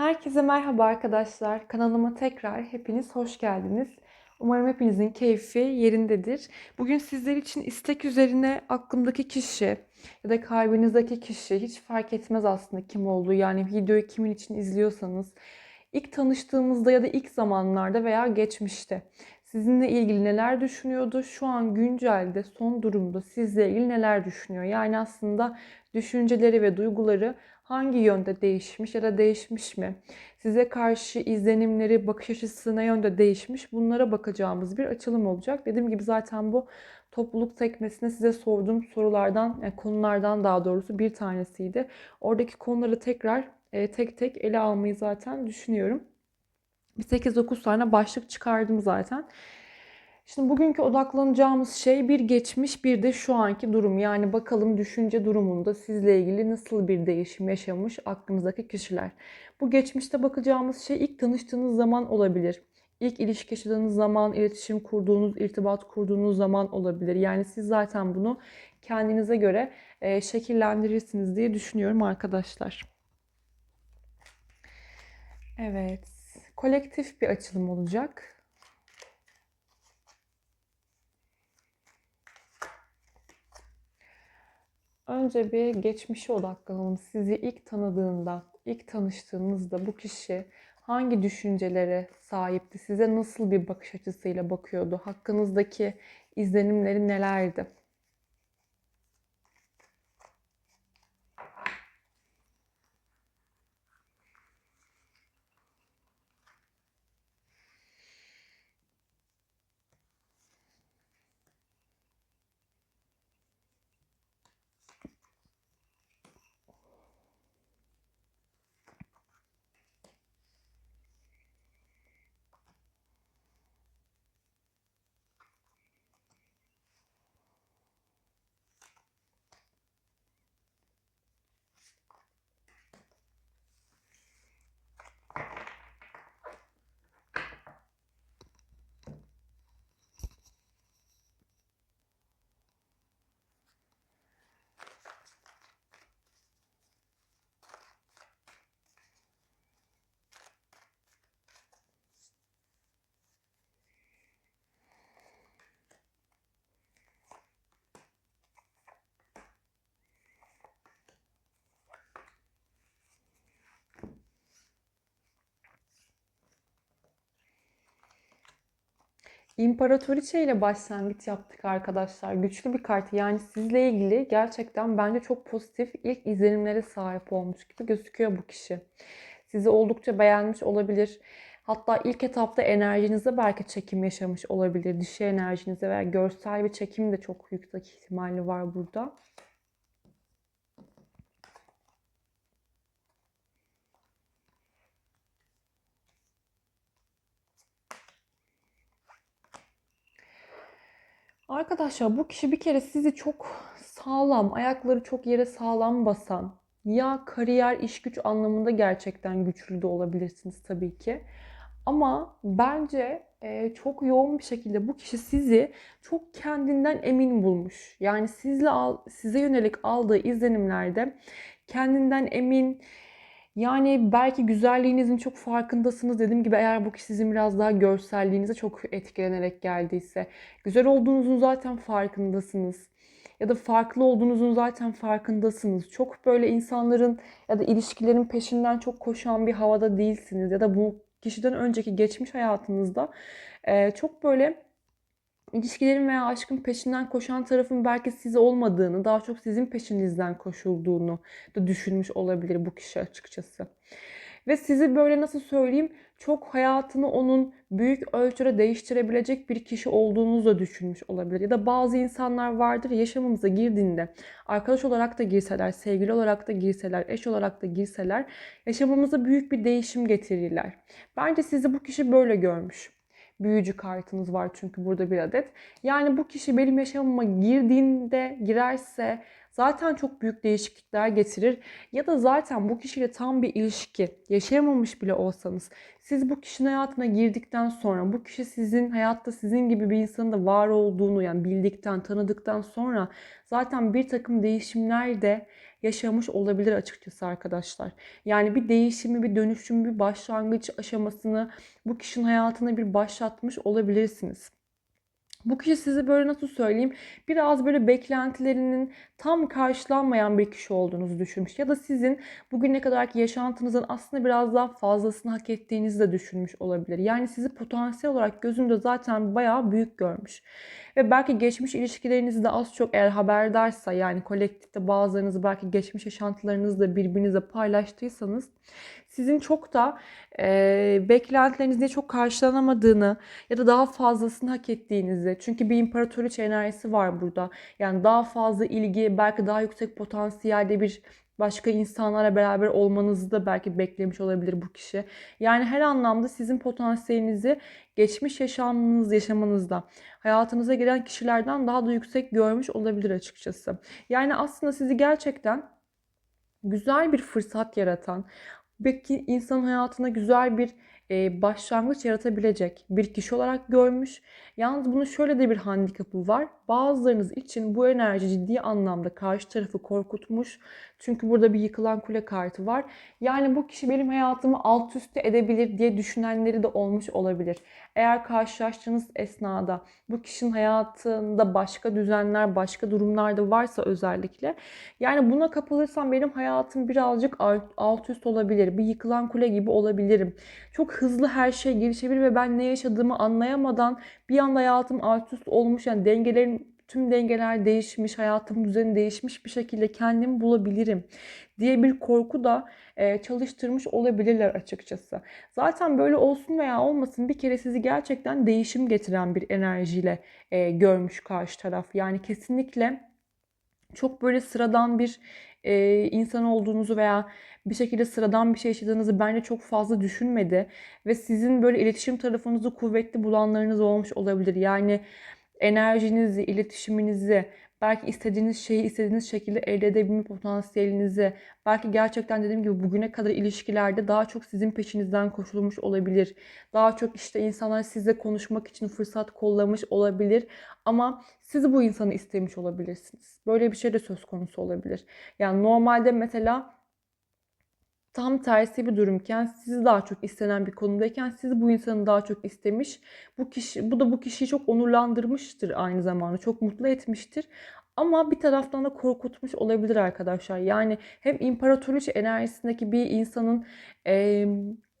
Herkese merhaba arkadaşlar. Kanalıma tekrar hepiniz hoş geldiniz. Umarım hepinizin keyfi yerindedir. Bugün sizler için istek üzerine aklımdaki kişi ya da kalbinizdeki kişi hiç fark etmez aslında kim olduğu. Yani videoyu kimin için izliyorsanız ilk tanıştığımızda ya da ilk zamanlarda veya geçmişte sizinle ilgili neler düşünüyordu? Şu an güncelde son durumda sizle ilgili neler düşünüyor? Yani aslında düşünceleri ve duyguları hangi yönde değişmiş ya da değişmiş mi? Size karşı izlenimleri, bakış açısı ne yönde değişmiş? Bunlara bakacağımız bir açılım olacak. Dediğim gibi zaten bu topluluk sekmesine size sorduğum sorulardan, yani konulardan daha doğrusu bir tanesiydi. Oradaki konuları tekrar e, tek tek ele almayı zaten düşünüyorum. Bir 8-9 tane başlık çıkardım zaten. Şimdi bugünkü odaklanacağımız şey bir geçmiş bir de şu anki durum. Yani bakalım düşünce durumunda sizle ilgili nasıl bir değişim yaşamış aklınızdaki kişiler. Bu geçmişte bakacağımız şey ilk tanıştığınız zaman olabilir. İlk ilişki yaşadığınız zaman, iletişim kurduğunuz, irtibat kurduğunuz zaman olabilir. Yani siz zaten bunu kendinize göre e, şekillendirirsiniz diye düşünüyorum arkadaşlar. Evet, kolektif bir açılım olacak. Önce bir geçmişe odaklanalım. Sizi ilk tanıdığında, ilk tanıştığınızda bu kişi hangi düşüncelere sahipti? Size nasıl bir bakış açısıyla bakıyordu? Hakkınızdaki izlenimleri nelerdi? İmparatoriçe ile başlangıç yaptık arkadaşlar. Güçlü bir kart. Yani sizle ilgili gerçekten bence çok pozitif ilk izlenimlere sahip olmuş gibi gözüküyor bu kişi. Sizi oldukça beğenmiş olabilir. Hatta ilk etapta enerjinize belki çekim yaşamış olabilir. Dişi enerjinize veya görsel bir çekim de çok yüksek ihtimali var burada. Arkadaşlar bu kişi bir kere sizi çok sağlam, ayakları çok yere sağlam basan, ya kariyer, iş güç anlamında gerçekten güçlü de olabilirsiniz tabii ki. Ama bence e, çok yoğun bir şekilde bu kişi sizi çok kendinden emin bulmuş. Yani sizle al, size yönelik aldığı izlenimlerde kendinden emin, yani belki güzelliğinizin çok farkındasınız. Dediğim gibi eğer bu kişi sizin biraz daha görselliğinize çok etkilenerek geldiyse, güzel olduğunuzun zaten farkındasınız. Ya da farklı olduğunuzun zaten farkındasınız. Çok böyle insanların ya da ilişkilerin peşinden çok koşan bir havada değilsiniz. Ya da bu kişiden önceki geçmiş hayatınızda çok böyle ilişkilerin veya aşkın peşinden koşan tarafın belki siz olmadığını, daha çok sizin peşinizden koşulduğunu da düşünmüş olabilir bu kişi açıkçası. Ve sizi böyle nasıl söyleyeyim çok hayatını onun büyük ölçüde değiştirebilecek bir kişi olduğunuzu da düşünmüş olabilir. Ya da bazı insanlar vardır yaşamımıza girdiğinde arkadaş olarak da girseler, sevgili olarak da girseler, eş olarak da girseler yaşamımıza büyük bir değişim getirirler. Bence sizi bu kişi böyle görmüş büyücü kartınız var çünkü burada bir adet. Yani bu kişi benim yaşamıma girdiğinde, girerse zaten çok büyük değişiklikler getirir. Ya da zaten bu kişiyle tam bir ilişki yaşayamamış bile olsanız siz bu kişinin hayatına girdikten sonra bu kişi sizin hayatta sizin gibi bir insanın da var olduğunu yani bildikten, tanıdıktan sonra zaten bir takım değişimler de yaşamış olabilir açıkçası arkadaşlar. Yani bir değişimi, bir dönüşüm, bir başlangıç aşamasını bu kişinin hayatına bir başlatmış olabilirsiniz. Bu kişi sizi böyle nasıl söyleyeyim biraz böyle beklentilerinin tam karşılanmayan bir kişi olduğunuzu düşünmüş. Ya da sizin bugüne kadarki yaşantınızın aslında biraz daha fazlasını hak ettiğinizi de düşünmüş olabilir. Yani sizi potansiyel olarak gözünde zaten bayağı büyük görmüş. Ve belki geçmiş ilişkilerinizde az çok eğer haberdarsa yani kolektifte bazılarınızı belki geçmiş yaşantılarınızı da birbirinize paylaştıysanız sizin çok da e, beklentilerinizde çok karşılanamadığını ya da daha fazlasını hak ettiğinizi. Çünkü bir imparatoriçe enerjisi var burada. Yani daha fazla ilgi, belki daha yüksek potansiyelde bir başka insanlarla beraber olmanızı da belki beklemiş olabilir bu kişi. Yani her anlamda sizin potansiyelinizi geçmiş yaşamınız yaşamanızda hayatınıza giren kişilerden daha da yüksek görmüş olabilir açıkçası. Yani aslında sizi gerçekten güzel bir fırsat yaratan, belki insanın hayatına güzel bir e, başlangıç yaratabilecek bir kişi olarak görmüş. Yalnız bunun şöyle de bir handikapı var. Bazılarınız için bu enerji ciddi anlamda karşı tarafı korkutmuş. Çünkü burada bir yıkılan kule kartı var. Yani bu kişi benim hayatımı alt üst edebilir diye düşünenleri de olmuş olabilir. Eğer karşılaştığınız esnada bu kişinin hayatında başka düzenler, başka durumlar da varsa özellikle yani buna kapılırsam benim hayatım birazcık alt üst olabilir. Bir yıkılan kule gibi olabilirim. Çok hızlı her şey gelişebilir ve ben ne yaşadığımı anlayamadan bir anda hayatım alt üst olmuş. Yani dengelerin tüm dengeler değişmiş, hayatım düzeni değişmiş bir şekilde kendimi bulabilirim diye bir korku da e, çalıştırmış olabilirler açıkçası. Zaten böyle olsun veya olmasın bir kere sizi gerçekten değişim getiren bir enerjiyle e, görmüş karşı taraf. Yani kesinlikle çok böyle sıradan bir e, insan olduğunuzu veya bir şekilde sıradan bir şey yaşadığınızı bence çok fazla düşünmedi. Ve sizin böyle iletişim tarafınızı kuvvetli bulanlarınız olmuş olabilir. Yani enerjinizi, iletişiminizi, belki istediğiniz şeyi istediğiniz şekilde elde edebilme potansiyelinizi, belki gerçekten dediğim gibi bugüne kadar ilişkilerde daha çok sizin peşinizden koşulmuş olabilir. Daha çok işte insanlar sizle konuşmak için fırsat kollamış olabilir. Ama siz bu insanı istemiş olabilirsiniz. Böyle bir şey de söz konusu olabilir. Yani normalde mesela tam tersi bir durumken sizi daha çok istenen bir konumdayken sizi bu insanı daha çok istemiş. Bu kişi bu da bu kişiyi çok onurlandırmıştır aynı zamanda. Çok mutlu etmiştir. Ama bir taraftan da korkutmuş olabilir arkadaşlar. Yani hem imparatoriçe enerjisindeki bir insanın e,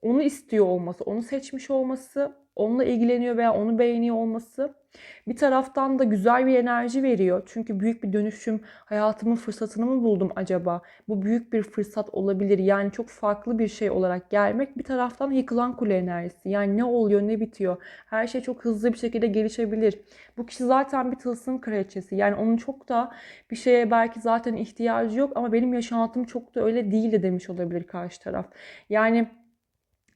onu istiyor olması, onu seçmiş olması onunla ilgileniyor veya onu beğeniyor olması bir taraftan da güzel bir enerji veriyor. Çünkü büyük bir dönüşüm, hayatımın fırsatını mı buldum acaba? Bu büyük bir fırsat olabilir. Yani çok farklı bir şey olarak gelmek bir taraftan yıkılan kule enerjisi. Yani ne oluyor, ne bitiyor? Her şey çok hızlı bir şekilde gelişebilir. Bu kişi zaten bir tılsım kraliçesi. Yani onun çok da bir şeye belki zaten ihtiyacı yok ama benim yaşantım çok da öyle değildi demiş olabilir karşı taraf. Yani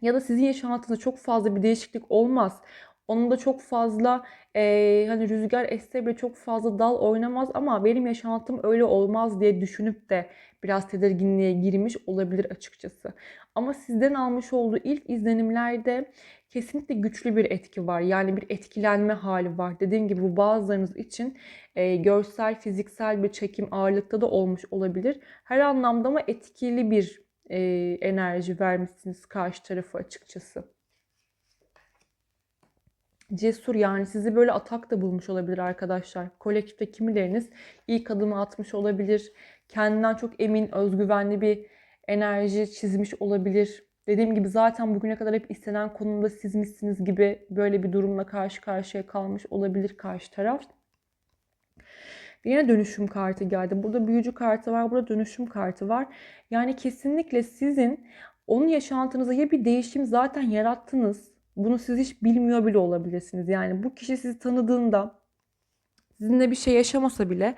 ya da sizin yaşantınızda çok fazla bir değişiklik olmaz. Onun da çok fazla e, hani rüzgar esse bile çok fazla dal oynamaz ama benim yaşantım öyle olmaz diye düşünüp de biraz tedirginliğe girmiş olabilir açıkçası. Ama sizden almış olduğu ilk izlenimlerde kesinlikle güçlü bir etki var. Yani bir etkilenme hali var. Dediğim gibi bu bazılarınız için e, görsel, fiziksel bir çekim ağırlıkta da olmuş olabilir. Her anlamda ama etkili bir e, enerji vermişsiniz karşı tarafı açıkçası. Cesur yani sizi böyle atak da bulmuş olabilir arkadaşlar. Kolektifte kimileriniz ilk adımı atmış olabilir. Kendinden çok emin, özgüvenli bir enerji çizmiş olabilir. Dediğim gibi zaten bugüne kadar hep istenen konumda sizmişsiniz gibi böyle bir durumla karşı karşıya kalmış olabilir karşı taraf. Yine dönüşüm kartı geldi. Burada büyücü kartı var, burada dönüşüm kartı var. Yani kesinlikle sizin onun yaşantınıza ya bir değişim zaten yarattınız. Bunu siz hiç bilmiyor bile olabilirsiniz. Yani bu kişi sizi tanıdığında sizinle bir şey yaşamasa bile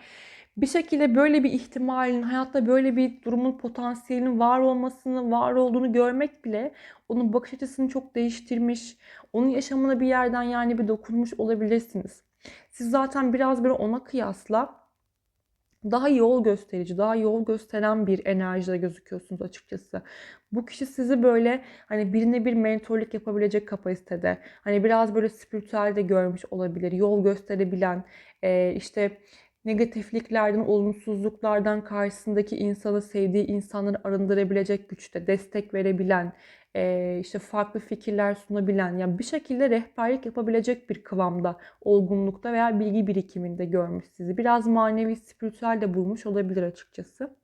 bir şekilde böyle bir ihtimalin, hayatta böyle bir durumun potansiyelinin var olmasını, var olduğunu görmek bile onun bakış açısını çok değiştirmiş. Onun yaşamına bir yerden yani bir dokunmuş olabilirsiniz. Siz zaten biraz böyle ona kıyasla daha yol gösterici, daha yol gösteren bir enerjide gözüküyorsunuz açıkçası. Bu kişi sizi böyle hani birine bir mentorluk yapabilecek kapasitede, hani biraz böyle spiritüel de görmüş olabilir, yol gösterebilen, işte negatifliklerden, olumsuzluklardan karşısındaki insanı, sevdiği insanları arındırabilecek güçte, destek verebilen, işte farklı fikirler sunabilen, yani bir şekilde rehberlik yapabilecek bir kıvamda, olgunlukta veya bilgi birikiminde görmüş sizi. Biraz manevi, spiritüel de bulmuş olabilir açıkçası.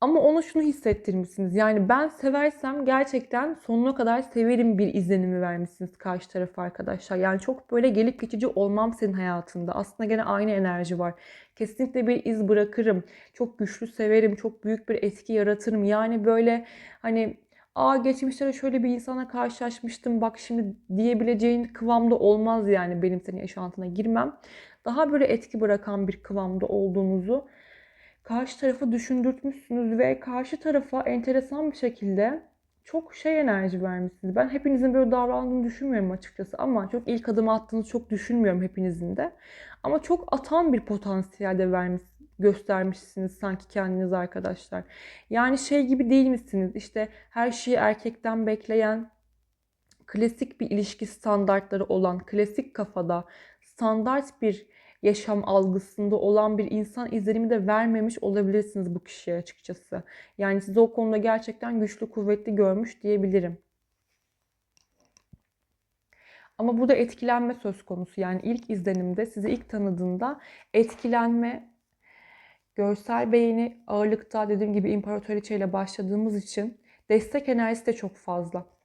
Ama ona şunu hissettirmişsiniz. Yani ben seversem gerçekten sonuna kadar severim bir izlenimi vermişsiniz karşı tarafa arkadaşlar. Yani çok böyle gelip geçici olmam senin hayatında. Aslında gene aynı enerji var. Kesinlikle bir iz bırakırım. Çok güçlü severim. Çok büyük bir etki yaratırım. Yani böyle hani aa geçmişte de şöyle bir insana karşılaşmıştım bak şimdi diyebileceğin kıvamda olmaz yani benim senin yaşantına girmem. Daha böyle etki bırakan bir kıvamda olduğunuzu karşı tarafı düşündürtmüşsünüz ve karşı tarafa enteresan bir şekilde çok şey enerji vermişsiniz. Ben hepinizin böyle davrandığını düşünmüyorum açıkçası ama çok ilk adım attığınızı çok düşünmüyorum hepinizin de. Ama çok atan bir potansiyel de vermiş, göstermişsiniz sanki kendiniz arkadaşlar. Yani şey gibi değil misiniz? İşte her şeyi erkekten bekleyen, klasik bir ilişki standartları olan, klasik kafada standart bir yaşam algısında olan bir insan izlenimi de vermemiş olabilirsiniz bu kişiye açıkçası. Yani sizi o konuda gerçekten güçlü kuvvetli görmüş diyebilirim. Ama burada etkilenme söz konusu. Yani ilk izlenimde sizi ilk tanıdığında etkilenme, görsel beğeni ağırlıkta dediğim gibi imparatoriçe ile başladığımız için destek enerjisi de çok fazla.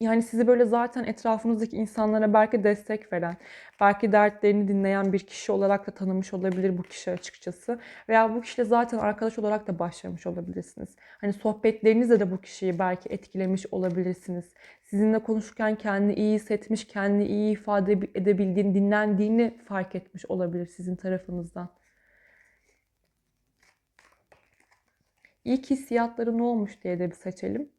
Yani sizi böyle zaten etrafınızdaki insanlara belki destek veren, belki dertlerini dinleyen bir kişi olarak da tanımış olabilir bu kişi açıkçası. Veya bu kişiyle zaten arkadaş olarak da başlamış olabilirsiniz. Hani sohbetlerinizle de bu kişiyi belki etkilemiş olabilirsiniz. Sizinle konuşurken kendini iyi hissetmiş, kendini iyi ifade edebildiğini, dinlendiğini fark etmiş olabilir sizin tarafınızdan. İlk hissiyatları ne olmuş diye de bir seçelim.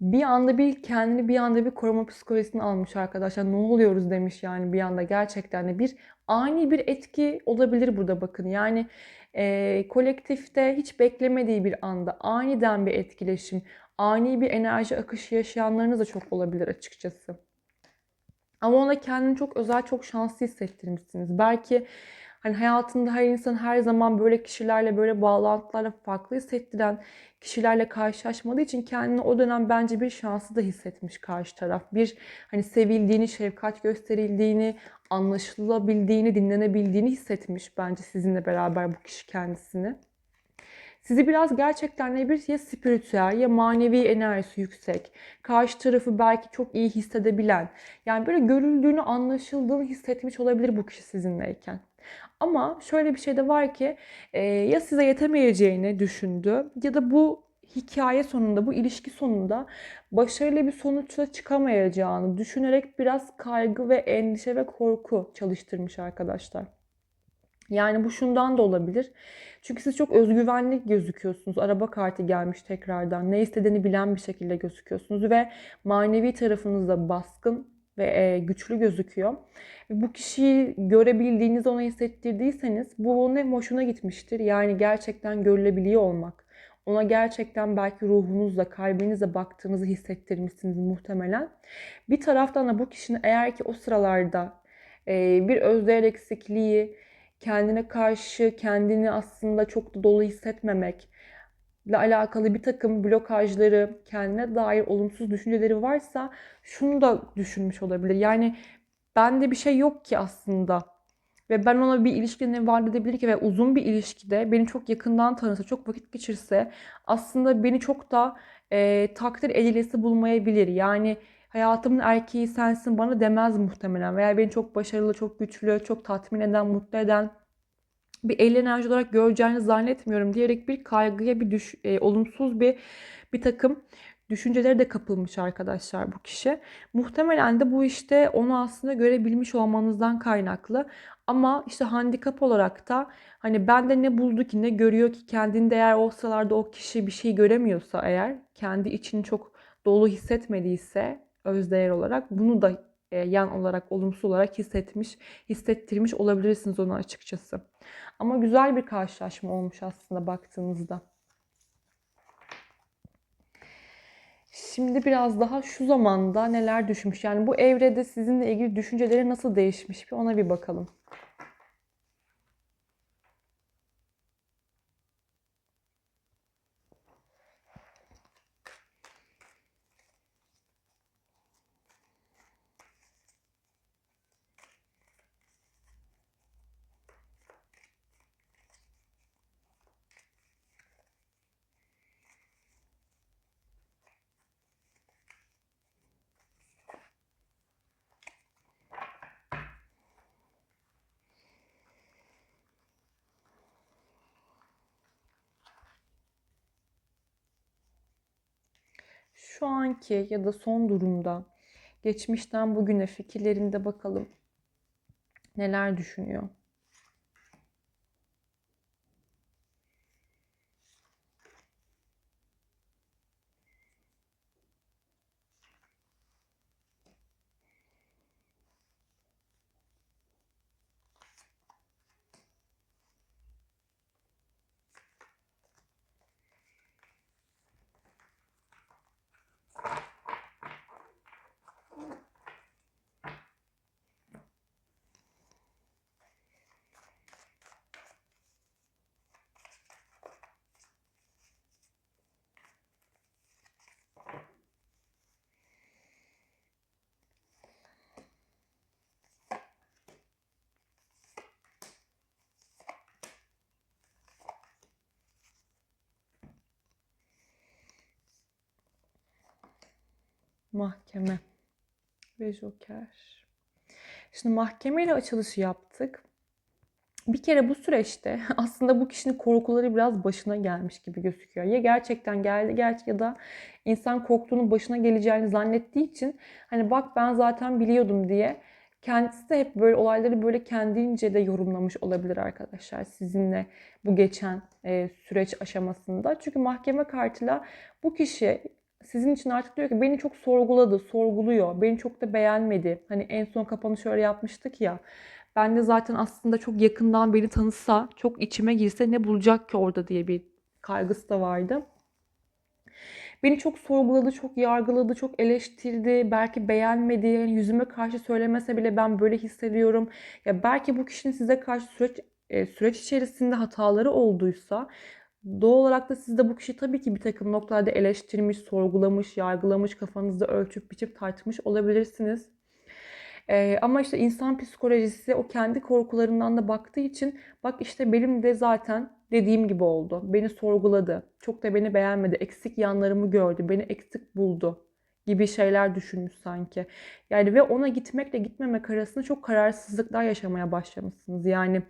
Bir anda bir kendini bir anda bir koruma psikolojisini almış arkadaşlar. Ne oluyoruz demiş yani bir anda gerçekten de bir ani bir etki olabilir burada bakın. Yani e, kolektifte hiç beklemediği bir anda aniden bir etkileşim, ani bir enerji akışı yaşayanlarınız da çok olabilir açıkçası. Ama ona kendini çok özel, çok şanslı hissettirmişsiniz. Belki hani hayatında her insan her zaman böyle kişilerle böyle bağlantılarla farklı hissettiren kişilerle karşılaşmadığı için kendini o dönem bence bir şansı da hissetmiş karşı taraf. Bir hani sevildiğini, şefkat gösterildiğini, anlaşılabildiğini, dinlenebildiğini hissetmiş bence sizinle beraber bu kişi kendisini. Sizi biraz gerçekten ne bir ya spiritüel ya manevi enerjisi yüksek. Karşı tarafı belki çok iyi hissedebilen. Yani böyle görüldüğünü, anlaşıldığını hissetmiş olabilir bu kişi sizinleyken. Ama şöyle bir şey de var ki e, ya size yetemeyeceğini düşündü ya da bu hikaye sonunda, bu ilişki sonunda başarılı bir sonuçla çıkamayacağını düşünerek biraz kaygı ve endişe ve korku çalıştırmış arkadaşlar. Yani bu şundan da olabilir. Çünkü siz çok özgüvenli gözüküyorsunuz. Araba kartı gelmiş tekrardan. Ne istediğini bilen bir şekilde gözüküyorsunuz ve manevi tarafınızda baskın ve e, güçlü gözüküyor. Bu kişiyi görebildiğiniz, ona hissettirdiyseniz bu hem hoşuna gitmiştir. Yani gerçekten görülebiliyor olmak. Ona gerçekten belki ruhunuzla, kalbinizle baktığınızı hissettirmişsiniz muhtemelen. Bir taraftan da bu kişinin eğer ki o sıralarda e, bir özdeğer eksikliği, kendine karşı kendini aslında çok da dolu hissetmemek, ile alakalı bir takım blokajları, kendine dair olumsuz düşünceleri varsa şunu da düşünmüş olabilir. Yani bende bir şey yok ki aslında. Ve ben ona bir ilişki ne vaat edebilir ki ve uzun bir ilişkide beni çok yakından tanısa, çok vakit geçirse aslında beni çok da e, takdir edilesi bulmayabilir. Yani hayatımın erkeği sensin bana demez muhtemelen. Veya beni çok başarılı, çok güçlü, çok tatmin eden, mutlu eden bir el enerji olarak göreceğini zannetmiyorum diyerek bir kaygıya bir düş, e, olumsuz bir bir takım düşünceleri de kapılmış arkadaşlar bu kişi. Muhtemelen de bu işte onu aslında görebilmiş olmanızdan kaynaklı. Ama işte handikap olarak da hani bende ne buldu ki ne görüyor ki kendinde eğer o sıralarda o kişi bir şey göremiyorsa eğer kendi içini çok dolu hissetmediyse özdeğer olarak bunu da e, yan olarak, olumsuz olarak hissetmiş, hissettirmiş olabilirsiniz ona açıkçası. Ama güzel bir karşılaşma olmuş aslında baktığınızda. Şimdi biraz daha şu zamanda neler düşmüş? Yani bu evrede sizinle ilgili düşünceleri nasıl değişmiş? Bir ona bir bakalım. Şu anki ya da son durumda geçmişten bugüne fikirlerinde bakalım neler düşünüyor. Mahkeme ve Joker. Şimdi mahkemeyle açılışı yaptık. Bir kere bu süreçte aslında bu kişinin korkuları biraz başına gelmiş gibi gözüküyor. Ya gerçekten geldi gerçek ya da insan korktuğunun başına geleceğini zannettiği için hani bak ben zaten biliyordum diye kendisi de hep böyle olayları böyle kendince de yorumlamış olabilir arkadaşlar sizinle bu geçen e, süreç aşamasında. Çünkü mahkeme kartıyla bu kişi sizin için artık diyor ki beni çok sorguladı, sorguluyor. Beni çok da beğenmedi. Hani en son kapanış öyle yapmıştık ya. Ben de zaten aslında çok yakından beni tanısa, çok içime girse ne bulacak ki orada diye bir kaygısı da vardı. Beni çok sorguladı, çok yargıladı, çok eleştirdi. Belki beğenmedi. Yani yüzüme karşı söylemese bile ben böyle hissediyorum. Ya belki bu kişinin size karşı süreç e, süreç içerisinde hataları olduysa Doğal olarak da siz de bu kişi tabii ki bir takım noktalarda eleştirmiş, sorgulamış, yargılamış, kafanızda ölçüp biçip tartmış olabilirsiniz. Ee, ama işte insan psikolojisi o kendi korkularından da baktığı için bak işte benim de zaten dediğim gibi oldu. Beni sorguladı. Çok da beni beğenmedi. Eksik yanlarımı gördü. Beni eksik buldu gibi şeyler düşünmüş sanki. Yani ve ona gitmekle gitmemek arasında çok kararsızlıklar yaşamaya başlamışsınız. Yani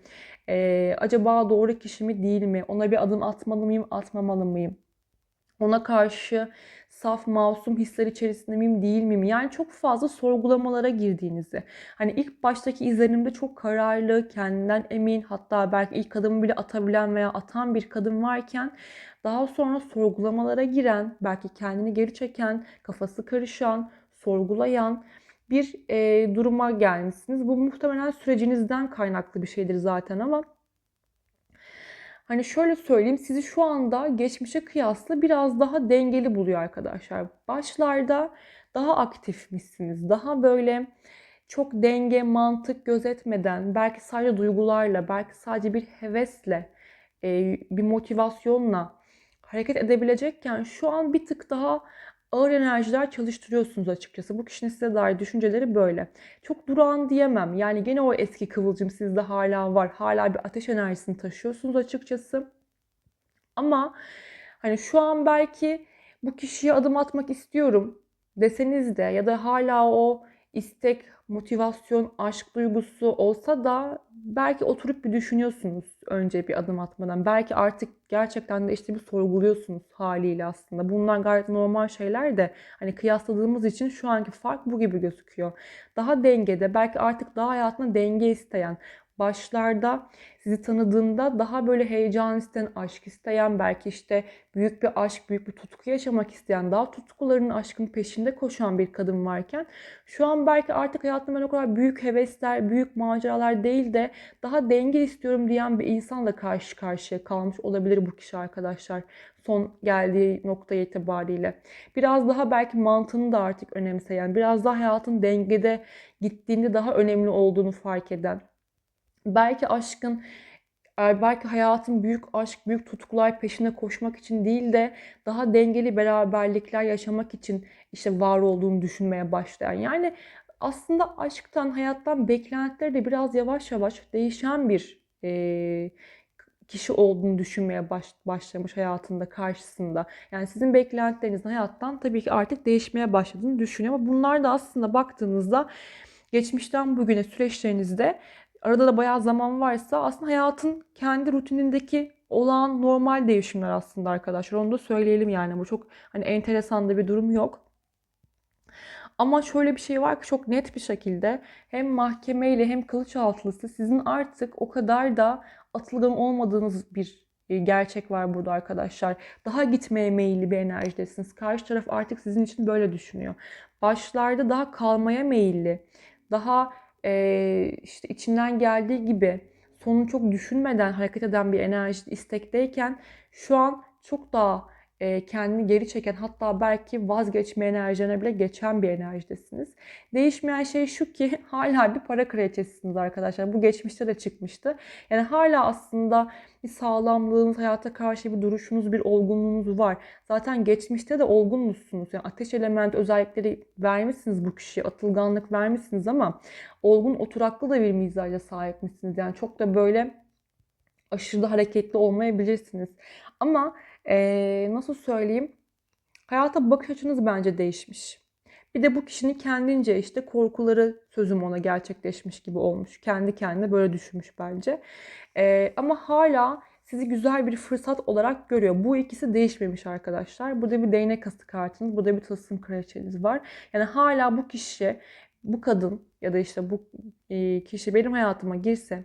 e, acaba doğru kişi mi değil mi? Ona bir adım atmalı mıyım, atmamalı mıyım? Ona karşı saf, masum hisler içerisinde miyim, değil miyim? Yani çok fazla sorgulamalara girdiğinizi. Hani ilk baştaki izlenimde çok kararlı, kendinden emin, hatta belki ilk adımı bile atabilen veya atan bir kadın varken daha sonra sorgulamalara giren, belki kendini geri çeken, kafası karışan, sorgulayan bir e, duruma gelmişsiniz. Bu muhtemelen sürecinizden kaynaklı bir şeydir zaten ama Hani şöyle söyleyeyim sizi şu anda geçmişe kıyasla biraz daha dengeli buluyor arkadaşlar. Başlarda daha aktifmişsiniz. Daha böyle çok denge, mantık gözetmeden, belki sadece duygularla, belki sadece bir hevesle, bir motivasyonla hareket edebilecekken şu an bir tık daha ağır enerjiler çalıştırıyorsunuz açıkçası. Bu kişinin size dair düşünceleri böyle. Çok durağan diyemem. Yani gene o eski kıvılcım sizde hala var. Hala bir ateş enerjisini taşıyorsunuz açıkçası. Ama hani şu an belki bu kişiye adım atmak istiyorum deseniz de ya da hala o istek, motivasyon, aşk duygusu olsa da belki oturup bir düşünüyorsunuz önce bir adım atmadan. Belki artık gerçekten de işte bir sorguluyorsunuz haliyle aslında. Bunlar gayet normal şeyler de hani kıyasladığımız için şu anki fark bu gibi gözüküyor. Daha dengede, belki artık daha hayatında denge isteyen, başlarda sizi tanıdığında daha böyle heyecan isteyen, aşk isteyen, belki işte büyük bir aşk, büyük bir tutku yaşamak isteyen, daha tutkularının aşkın peşinde koşan bir kadın varken şu an belki artık hayatımda ben o kadar büyük hevesler, büyük maceralar değil de daha denge istiyorum diyen bir insanla karşı karşıya kalmış olabilir bu kişi arkadaşlar. Son geldiği nokta itibariyle. Biraz daha belki mantığını da artık önemseyen, biraz daha hayatın dengede gittiğinde daha önemli olduğunu fark eden belki aşkın e, belki hayatın büyük aşk, büyük tutkular peşine koşmak için değil de daha dengeli beraberlikler yaşamak için işte var olduğunu düşünmeye başlayan. Yani aslında aşktan, hayattan beklentileri de biraz yavaş yavaş değişen bir e, kişi olduğunu düşünmeye baş, başlamış hayatında karşısında. Yani sizin beklentilerinizin hayattan tabii ki artık değişmeye başladığını düşünüyor. Ama bunlar da aslında baktığınızda geçmişten bugüne süreçlerinizde arada da bayağı zaman varsa aslında hayatın kendi rutinindeki olan normal değişimler aslında arkadaşlar. Onu da söyleyelim yani. Bu çok hani enteresan da bir durum yok. Ama şöyle bir şey var ki çok net bir şekilde hem mahkemeyle hem kılıç altlısı sizin artık o kadar da atılgan olmadığınız bir e, gerçek var burada arkadaşlar. Daha gitmeye meyilli bir enerjidesiniz. Karşı taraf artık sizin için böyle düşünüyor. Başlarda daha kalmaya meyilli, daha e, işte içinden geldiği gibi sonunu çok düşünmeden hareket eden bir enerji istekteyken şu an çok daha e, kendini geri çeken hatta belki vazgeçme enerjilerine bile geçen bir enerjidesiniz. Değişmeyen şey şu ki hala bir para kraliçesisiniz arkadaşlar. Bu geçmişte de çıkmıştı. Yani hala aslında bir sağlamlığınız, hayata karşı bir duruşunuz, bir olgunluğunuz var. Zaten geçmişte de olgunmuşsunuz. Yani ateş element özellikleri vermişsiniz bu kişiye, atılganlık vermişsiniz ama olgun oturaklı da bir mizaca sahipmişsiniz. Yani çok da böyle aşırı hareketli olmayabilirsiniz. Ama nasıl söyleyeyim? Hayata bakış açınız bence değişmiş. Bir de bu kişinin kendince işte korkuları sözüm ona gerçekleşmiş gibi olmuş. Kendi kendine böyle düşünmüş bence. Ee, ama hala sizi güzel bir fırsat olarak görüyor. Bu ikisi değişmemiş arkadaşlar. Burada bir değnek kası kartınız, burada bir tılsım kraliçeniz var. Yani hala bu kişi, bu kadın ya da işte bu kişi benim hayatıma girse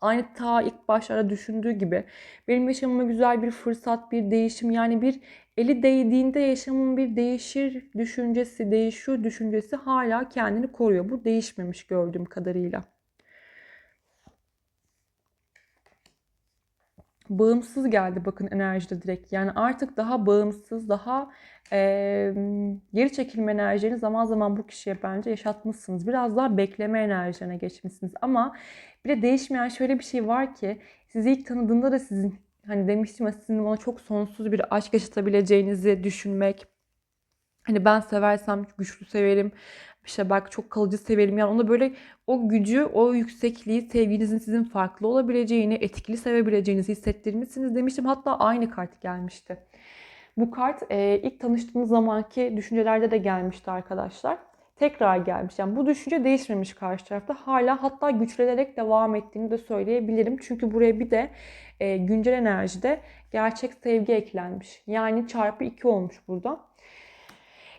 Aynı ta ilk başlarda düşündüğü gibi benim yaşamıma güzel bir fırsat, bir değişim yani bir eli değdiğinde yaşamım bir değişir düşüncesi, değişiyor düşüncesi hala kendini koruyor. Bu değişmemiş gördüğüm kadarıyla. bağımsız geldi bakın enerjide direkt. Yani artık daha bağımsız, daha e, geri çekilme enerjilerini zaman zaman bu kişiye bence yaşatmışsınız. Biraz daha bekleme enerjilerine geçmişsiniz. Ama bir de değişmeyen şöyle bir şey var ki sizi ilk tanıdığında da sizin hani demiştim ya sizin ona çok sonsuz bir aşk yaşatabileceğinizi düşünmek. Hani ben seversem güçlü severim işte belki çok kalıcı severim. Yani ona böyle o gücü, o yüksekliği, sevginizin sizin farklı olabileceğini, etkili sevebileceğinizi hissettirmişsiniz demiştim. Hatta aynı kart gelmişti. Bu kart e, ilk tanıştığımız zamanki düşüncelerde de gelmişti arkadaşlar. Tekrar gelmiş. Yani bu düşünce değişmemiş karşı tarafta. Hala hatta güçlenerek devam ettiğini de söyleyebilirim. Çünkü buraya bir de e, güncel enerjide gerçek sevgi eklenmiş. Yani çarpı 2 olmuş burada.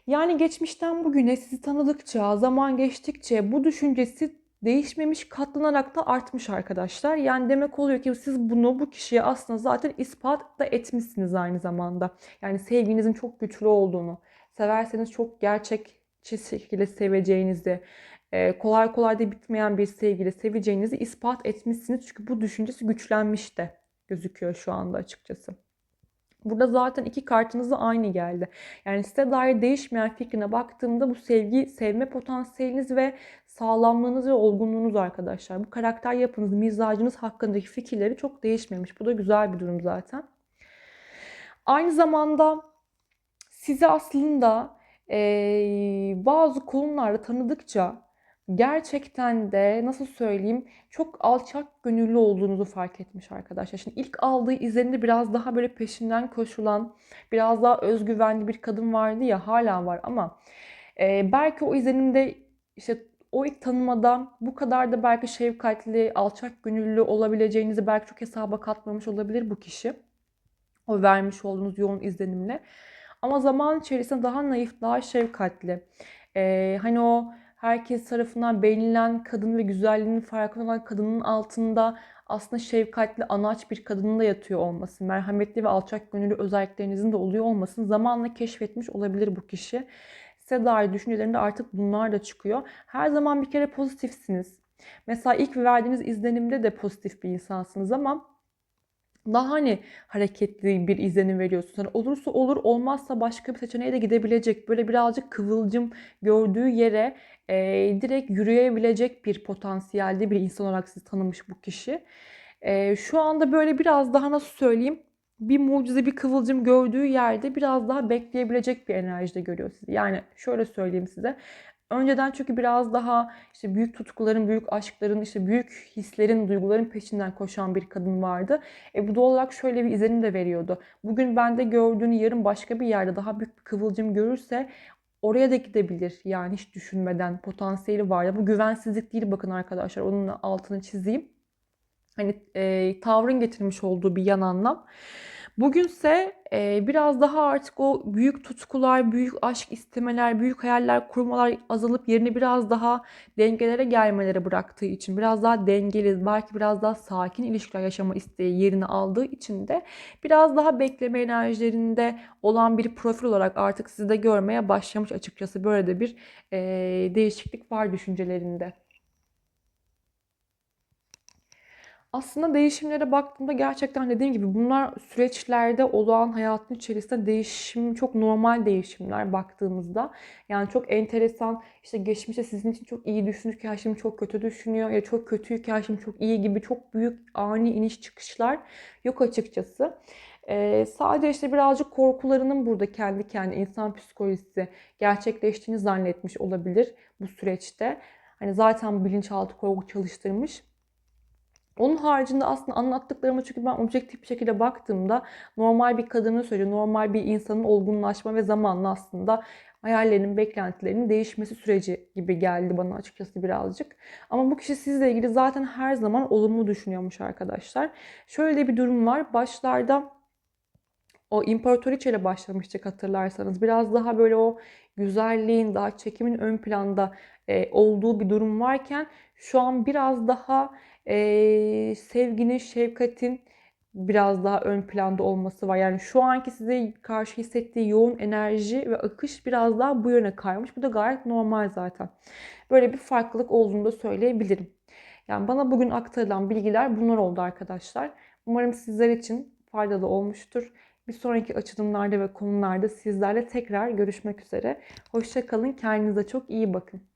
Yani geçmişten bugüne sizi tanıdıkça, zaman geçtikçe bu düşüncesi değişmemiş, katlanarak da artmış arkadaşlar. Yani demek oluyor ki siz bunu bu kişiye aslında zaten ispat da etmişsiniz aynı zamanda. Yani sevginizin çok güçlü olduğunu, severseniz çok gerçekçi şekilde seveceğinizi, e, kolay kolay da bitmeyen bir sevgiyle seveceğinizi ispat etmişsiniz. Çünkü bu düşüncesi güçlenmiş de gözüküyor şu anda açıkçası. Burada zaten iki kartınız aynı geldi. Yani size dair değişmeyen fikrine baktığımda bu sevgi, sevme potansiyeliniz ve sağlamlığınız ve olgunluğunuz arkadaşlar. Bu karakter yapınız, mizacınız hakkındaki fikirleri çok değişmemiş. Bu da güzel bir durum zaten. Aynı zamanda sizi aslında e, bazı konularda tanıdıkça gerçekten de nasıl söyleyeyim çok alçak gönüllü olduğunuzu fark etmiş arkadaşlar. Şimdi ilk aldığı izlenimde biraz daha böyle peşinden koşulan, biraz daha özgüvenli bir kadın vardı ya hala var ama e, belki o izlenimde işte o ilk tanımada bu kadar da belki şefkatli, alçak gönüllü olabileceğinizi belki çok hesaba katmamış olabilir bu kişi. O vermiş olduğunuz yoğun izlenimle. Ama zaman içerisinde daha naif, daha şefkatli. Ee, hani o herkes tarafından beğenilen kadın ve güzelliğinin farkında olan kadının altında aslında şefkatli, anaç bir kadının da yatıyor olması, merhametli ve alçak gönüllü özelliklerinizin de oluyor olmasını zamanla keşfetmiş olabilir bu kişi. Size dair düşüncelerinde artık bunlar da çıkıyor. Her zaman bir kere pozitifsiniz. Mesela ilk verdiğiniz izlenimde de pozitif bir insansınız ama daha hani hareketli bir izlenim veriyorsunuz. Hani olursa olur, olmazsa başka bir seçeneğe de gidebilecek. Böyle birazcık kıvılcım gördüğü yere e, direkt yürüyebilecek bir potansiyelde bir insan olarak sizi tanımış bu kişi. E, şu anda böyle biraz daha nasıl söyleyeyim? Bir mucize, bir kıvılcım gördüğü yerde biraz daha bekleyebilecek bir enerjide görüyor sizi. Yani şöyle söyleyeyim size. Önceden çünkü biraz daha işte büyük tutkuların, büyük aşkların, işte büyük hislerin, duyguların peşinden koşan bir kadın vardı. E bu doğal olarak şöyle bir izlenim de veriyordu. Bugün bende gördüğünü yarın başka bir yerde daha büyük bir kıvılcım görürse oraya da gidebilir. Yani hiç düşünmeden potansiyeli var ya. Bu güvensizlik değil bakın arkadaşlar. Onun altını çizeyim. Hani e, tavrın getirmiş olduğu bir yan anlam. Bugünse e, biraz daha artık o büyük tutkular, büyük aşk istemeler, büyük hayaller kurmalar azalıp yerini biraz daha dengelere gelmelere bıraktığı için, biraz daha dengeli, belki biraz daha sakin ilişkiler yaşama isteği yerini aldığı için de biraz daha bekleme enerjilerinde olan bir profil olarak artık sizi de görmeye başlamış açıkçası. Böyle de bir e, değişiklik var düşüncelerinde. Aslında değişimlere baktığımda gerçekten dediğim gibi bunlar süreçlerde olan hayatın içerisinde değişim çok normal değişimler baktığımızda. Yani çok enteresan işte geçmişte sizin için çok iyi düşünürken şimdi çok kötü düşünüyor ya çok kötüyken şimdi çok iyi gibi çok büyük ani iniş çıkışlar yok açıkçası. Ee, sadece işte birazcık korkularının burada kendi kendi insan psikolojisi gerçekleştiğini zannetmiş olabilir bu süreçte. Hani zaten bilinçaltı korku çalıştırmış. Onun haricinde aslında anlattıklarıma çünkü ben objektif bir şekilde baktığımda normal bir kadının süreci, normal bir insanın olgunlaşma ve zamanla aslında hayallerinin, beklentilerinin değişmesi süreci gibi geldi bana açıkçası birazcık. Ama bu kişi sizle ilgili zaten her zaman olumlu düşünüyormuş arkadaşlar. Şöyle bir durum var. Başlarda o imparatoriçe ile başlamıştık hatırlarsanız. Biraz daha böyle o güzelliğin, daha çekimin ön planda e, olduğu bir durum varken şu an biraz daha e, sevginin, şefkatin biraz daha ön planda olması var. Yani şu anki size karşı hissettiği yoğun enerji ve akış biraz daha bu yöne kaymış. Bu da gayet normal zaten. Böyle bir farklılık olduğunu da söyleyebilirim. Yani bana bugün aktarılan bilgiler bunlar oldu arkadaşlar. Umarım sizler için faydalı olmuştur. Bir sonraki açılımlarda ve konularda sizlerle tekrar görüşmek üzere. Hoşçakalın. Kendinize çok iyi bakın.